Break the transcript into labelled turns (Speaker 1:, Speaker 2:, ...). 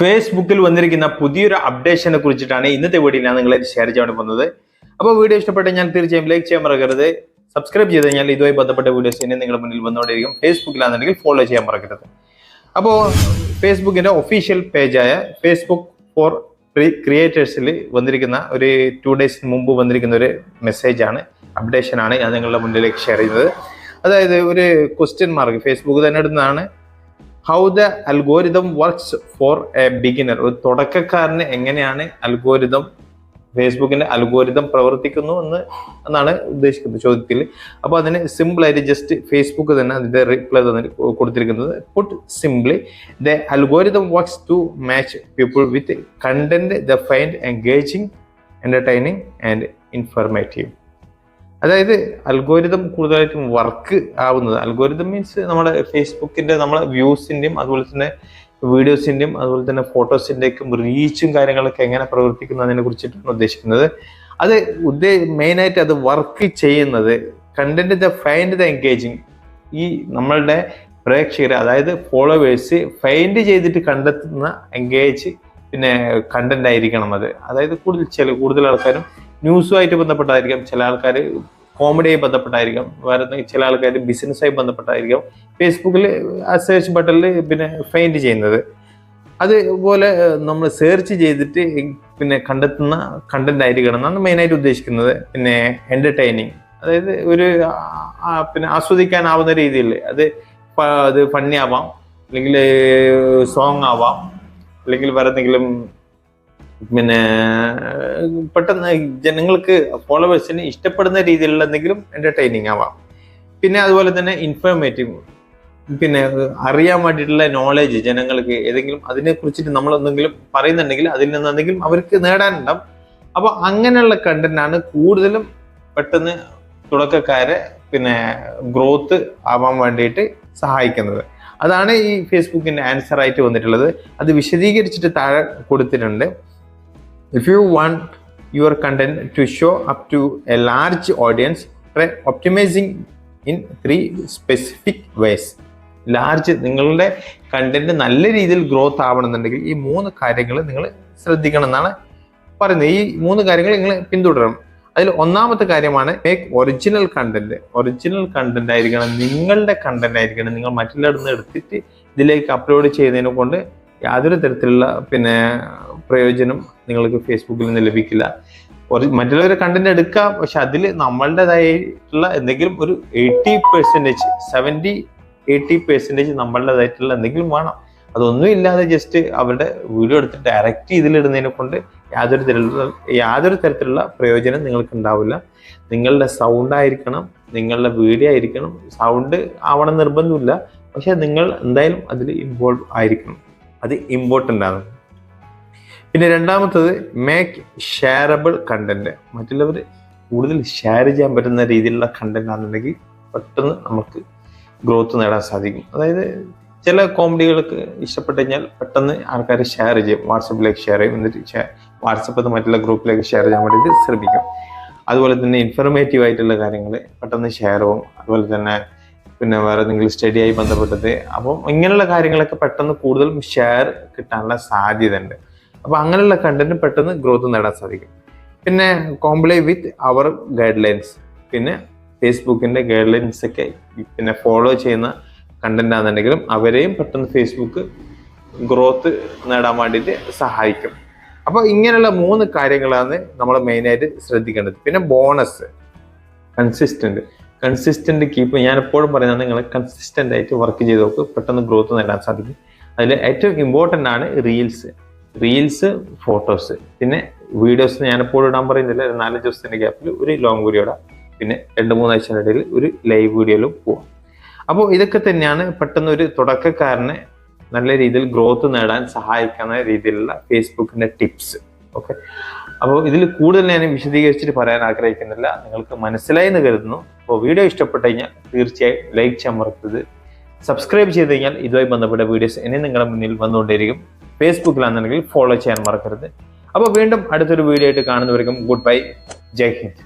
Speaker 1: ഫേസ്ബുക്കിൽ വന്നിരിക്കുന്ന പുതിയൊരു അപ്ഡേഷനെ കുറിച്ചിട്ടാണ് ഇന്നത്തെ വീഡിയോ ഞാൻ നിങ്ങളെ ഷെയർ ചെയ്യാൻ പോകുന്നത്. അപ്പോൾ വീഡിയോ ഇഷ്ടപ്പെട്ട് ഞാൻ തീർച്ചയായും ലൈക്ക് ചെയ്യാൻ മറക്കരുത്. സബ്സ്ക്രൈബ് ചെയ്ത് കഴിഞ്ഞാൽ ഇതുമായി ബന്ധപ്പെട്ട വീഡിയോസ് ഇനി നിങ്ങളുടെ മുന്നിൽ വന്നുകൊണ്ടിരിക്കും ഫേസ്ബുക്കിലാണെന്നുണ്ടെങ്കിൽ ഫോളോ ചെയ്യാൻ മറക്കരുത്. അപ്പോൾ ഫേസ്ബുക്കിന്റെ ഒഫീഷ്യൽ പേജായ ഫേസ്ബുക്ക് ഫോർ ക്രിയേറ്റേഴ്സിൽ വന്നിരിക്കുന്ന ഒരു ടു ഡേയ്സ് മുമ്പ് വന്നിരിക്കുന്ന ഒരു മെസ്സേജാണ് അപ്ഡേഷനാണ് ഞാൻ നിങ്ങളുടെ മുന്നിലേക്ക് ഷെയർ ചെയ്യുന്നത്. അതായത് ഒരു ക്വസ്റ്റ്യൻ മാർക്ക് ഫേസ്ബുക്ക് തന്നെ ഇടുന്നതാണ്. How the algorithm works for a beginner ഒരു തുടക്കക്കാരന് എങ്ങനെയാണ് അൽഗോരിതം ഫേസ്ബുക്കിന്റെ അൽഗോരിതം പ്രവർത്തിക്കുന്നു എന്ന് എന്നാണ് ഉദ്ദേശിക്കുന്നത് ചോദ്യത്തിൽ. അപ്പോൾ അതിന് സിമ്പിളായിട്ട് ജസ്റ്റ് ഫേസ്ബുക്ക് തന്നെ അതിന്റെ റിപ്ലൈ തന്നെ കൊടുത്തിരിക്കുന്നത്. Put simply the algorithm works to match people with content they find engaging entertaining and informative അതായത് അൽഗോരിതം കൂടുതലായിട്ടും വർക്ക് ആവുന്നത്. അൽഗോരിതം മീൻസ് നമ്മുടെ ഫേസ്ബുക്കിന്റെ നമ്മളെ വ്യൂസിന്റെയും അതുപോലെ തന്നെ വീഡിയോസിന്റെയും അതുപോലെ തന്നെ ഫോട്ടോസിന്റെയൊക്കെ റീച്ചും കാര്യങ്ങളൊക്കെ എങ്ങനെ പ്രവർത്തിക്കുന്നു അതിനെ കുറിച്ചിട്ടാണ് ഉദ്ദേശിക്കുന്നത്. അത് ഉദ്ദേ മെയിനായിട്ട് അത് വർക്ക് ചെയ്യുന്നത് content they find the engaging ഈ നമ്മളുടെ പ്രേക്ഷകർ അതായത് ഫോളോവേഴ്സ് ഫൈൻഡ് ചെയ്തിട്ട് കണ്ടെത്തുന്ന എൻഗേജ് പിന്നെ കണ്ടന്റ് ആയിരിക്കണം അത്. അതായത് കൂടുതൽ ചില കൂടുതൽ ആൾക്കാരും ന്യൂസുമായിട്ട് ബന്ധപ്പെട്ടായിരിക്കാം ചില ആൾക്കാർ കോമഡിയായി ബന്ധപ്പെട്ടായിരിക്കാം വേറെ ചില ആൾക്കാർ ബിസിനസ്സായി ബന്ധപ്പെട്ടായിരിക്കാം. ഫേസ്ബുക്കിൽ ആ സെർച്ച് ബട്ടണിൽ പിന്നെ ഫൈൻഡ് ചെയ്യുന്നത്. അതുപോലെ നമ്മൾ സെർച്ച് ചെയ്തിട്ട് പിന്നെ കണ്ടെത്തുന്ന കണ്ടന്റ് ആയിരിക്കണം എന്നാണ് മെയിനായിട്ട് ഉദ്ദേശിക്കുന്നത്. പിന്നെ എന്റർടൈനിങ് അതായത് ഒരു പിന്നെ ആസ്വദിക്കാനാവുന്ന രീതിയിൽ. അത് അത് ഫണ്ണി ആവാം. അല്ലെങ്കിൽ സോങ് ആവാം. അല്ലെങ്കിൽ വേറെ എന്തെങ്കിലും പിന്നെ പെട്ടെന്ന് ജനങ്ങൾക്ക് ഫോളോവേഴ്സിന് ഇഷ്ടപ്പെടുന്ന രീതിയിലുള്ള എന്തെങ്കിലും എന്റർടൈനിങ് ആവാം. പിന്നെ അതുപോലെ തന്നെ ഇൻഫോർമേറ്റീവ് പിന്നെ അറിയാൻ വേണ്ടിയിട്ടുള്ള നോളേജ് ജനങ്ങൾക്ക് ഏതെങ്കിലും അതിനെ കുറിച്ചിട്ട് നമ്മൾ എന്തെങ്കിലും പറയുന്നുണ്ടെങ്കിൽ അതിൽ നിന്ന് എന്തെങ്കിലും അവർക്ക് നേടാനുണ്ടാവും. അപ്പോൾ അങ്ങനെയുള്ള കണ്ടന്റാണ് കൂടുതലും പെട്ടെന്ന് തുടക്കക്കാരെ പിന്നെ ഗ്രോത്ത് ആവാൻ വേണ്ടിയിട്ട് സഹായിക്കുന്നത്. അതാണ് ഈ ഫേസ്ബുക്കിന്റെ ആൻസർ ആയിട്ട് വന്നിട്ടുള്ളത്. അത് വിശദീകരിച്ചിട്ട് താഴെ കൊടുത്തിട്ടുണ്ട്. If you want your content to show up to a large audience try optimizing in three specific ways. Large നിങ്ങളുടെ കണ്ടന്റ് നല്ല രീതിയിൽ ഗ്രോത്ത് ആവണമെന്നുണ്ടെങ്കിൽ ഈ മൂന്ന് കാര്യങ്ങൾ നിങ്ങൾ ശ്രദ്ധിക്കണം എന്നാണ് പറയുന്നത്. ഈ മൂന്ന് കാര്യങ്ങൾ നിങ്ങൾ പിന്തുടരണം. അതിൽ ഒന്നാമത്തെ കാര്യമാണ് make original content original content ആയിരിക്കണം. നിങ്ങളുടെ കണ്ടന്റ് ആയിരിക്കണം. നിങ്ങൾ മറ്റുള്ളവരുടെ എടുത്തിട്ട് ഇതിലേക്ക് അപ്ലോഡ് ചെയ്യുന്നതിനെ കൊണ്ട് യാതൊരു തരത്തിലുള്ള പിന്നെ പ്രയോജനം നിങ്ങൾക്ക് ഫേസ്ബുക്കിൽ നിന്ന് ലഭിക്കില്ല. മറ്റുള്ളവരെ കണ്ടന്റ് എടുക്കാം പക്ഷെ അതിൽ നമ്മളുടേതായിട്ടുള്ള എന്തെങ്കിലും ഒരു eighty percentage seventy eighty percentage നമ്മളുടേതായിട്ടുള്ള എന്തെങ്കിലും വേണം. അതൊന്നും ഇല്ലാതെ ജസ്റ്റ് അവരുടെ വീഡിയോ എടുത്ത് ഡയറക്റ്റ് ഇതിലിടുന്നതിനെ കൊണ്ട് യാതൊരു തരത്തിലുള്ള യാതൊരു തരത്തിലുള്ള പ്രയോജനം നിങ്ങൾക്ക് ഉണ്ടാവില്ല. നിങ്ങളുടെ സൗണ്ട് ആയിരിക്കണം നിങ്ങളുടെ വീഡിയോ ആയിരിക്കണം. സൗണ്ട് ആവണം നിർബന്ധമില്ല. പക്ഷെ നിങ്ങൾ എന്തായാലും അതിൽ ഇൻവോൾവ് ആയിരിക്കണം. അത് ഇമ്പോർട്ടന്റ് ആണ്. പിന്നെ രണ്ടാമത്തത് മേക്ക് ഷെയറബിൾ കണ്ടന്റ് മറ്റുള്ളവർ കൂടുതൽ ഷെയർ ചെയ്യാൻ പറ്റുന്ന രീതിയിലുള്ള കണ്ടന്റ് ആണെന്നുണ്ടെങ്കിൽ പെട്ടെന്ന് നമുക്ക് ഗ്രോത്ത് നേടാൻ സാധിക്കും. അതായത് ചില കോമഡികൾക്ക് ഇഷ്ടപ്പെട്ടു കഴിഞ്ഞാൽ പെട്ടെന്ന് ആൾക്കാർ ഷെയർ ചെയ്യും. വാട്സപ്പിലേക്ക് ഷെയർ ചെയ്യും. എന്നിട്ട് വാട്സപ്പ് മറ്റുള്ള ഗ്രൂപ്പിലേക്ക് ഷെയർ ചെയ്യാൻ വേണ്ടിയിട്ട് ശ്രമിക്കും. അതുപോലെ തന്നെ ഇൻഫർമേറ്റീവ് ആയിട്ടുള്ള കാര്യങ്ങൾ പെട്ടെന്ന് ഷെയർ ആവും. അതുപോലെ തന്നെ പിന്നെ വേറെ എന്തെങ്കിലും സ്റ്റഡിയായി ബന്ധപ്പെട്ടത്. അപ്പം ഇങ്ങനെയുള്ള കാര്യങ്ങളൊക്കെ പെട്ടെന്ന് കൂടുതൽ ഷെയർ കിട്ടാനുള്ള സാധ്യത ഉണ്ട് അപ്പൊ അങ്ങനെയുള്ള കണ്ടന്റ് പെട്ടെന്ന് ഗ്രോത്ത് നേടാൻ സാധിക്കും. പിന്നെ കോംപ്ലൈ വിത്ത് അവർ ഗൈഡ് ലൈൻസ് പിന്നെ ഫേസ്ബുക്കിന്റെ ഗൈഡ് ലൈൻസ് ഒക്കെ പിന്നെ ഫോളോ ചെയ്യുന്ന കണ്ടന്റ് ആണെന്നുണ്ടെങ്കിലും അവരെയും പെട്ടെന്ന് ഫേസ്ബുക്ക് ഗ്രോത്ത് നേടാൻ വേണ്ടിയിട്ട് സഹായിക്കും. അപ്പോൾ ഇങ്ങനെയുള്ള മൂന്ന് കാര്യങ്ങളാണ് നമ്മൾ മെയിനായിട്ട് ശ്രദ്ധിക്കേണ്ടത്. പിന്നെ ബോണസ് കൺസിസ്റ്റന്റ് കൺസിസ്റ്റന്റ് കീപ്പ് ഞാൻ എപ്പോഴും പറയുന്നത് നിങ്ങൾ കൺസിസ്റ്റന്റ് ആയിട്ട് വർക്ക് ചെയ്ത് നോക്ക് പെട്ടെന്ന് ഗ്രോത്ത് നേടാൻ സാധിക്കും. അതിൽ ഏറ്റവും ഇമ്പോർട്ടന്റ് ആണ് റീൽസ് റീൽസ് ഫോട്ടോസ് പിന്നെ വീഡിയോസ് ഞാൻ എപ്പോഴും ഇടാൻ പറയുന്നില്ല നാലഞ്ച് ദിവസത്തിന്റെ ഗ്യാപ്പിൽ ഒരു ലോങ് വീഡിയോ ഇടാം. പിന്നെ രണ്ട് മൂന്നാഴ്ചയുടെ ഇടയിൽ ഒരു ലൈവ് വീഡിയോയിലും പോവാം. അപ്പോൾ ഇതൊക്കെ തന്നെയാണ് പെട്ടെന്ന് ഒരു തുടക്കക്കാരനെ നല്ല രീതിയിൽ ഗ്രോത്ത് നേടാൻ സഹായിക്കുന്ന രീതിയിലുള്ള ഫേസ്ബുക്കിന്റെ ടിപ്സ് ഓക്കെ അപ്പോൾ ഇതിൽ കൂടുതൽ ഞാൻ വിശദീകരിച്ചിട്ട് പറയാൻ ആഗ്രഹിക്കുന്നില്ല. നിങ്ങൾക്ക് മനസ്സിലായി എന്ന് കരുതുന്നു. അപ്പോൾ വീഡിയോ ഇഷ്ടപ്പെട്ടു കഴിഞ്ഞാൽ തീർച്ചയായും ലൈക്ക് മറക്കരുത്. സബ്സ്ക്രൈബ് ചെയ്ത് കഴിഞ്ഞാൽ ഇതുമായി ബന്ധപ്പെട്ട വീഡിയോസ് ഇനി നിങ്ങളുടെ മുന്നിൽ വന്നുകൊണ്ടിരിക്കും ഫേസ്ബുക്കിലാണെന്നുണ്ടെങ്കിൽ ഫോളോ ചെയ്യാൻ മറക്കരുത്. അപ്പോൾ വീണ്ടും അടുത്തൊരു വീഡിയോ ആയിട്ട് കാണുന്നവർക്കും ഗുഡ് ബൈ ജയ് ഹിന്ദ്.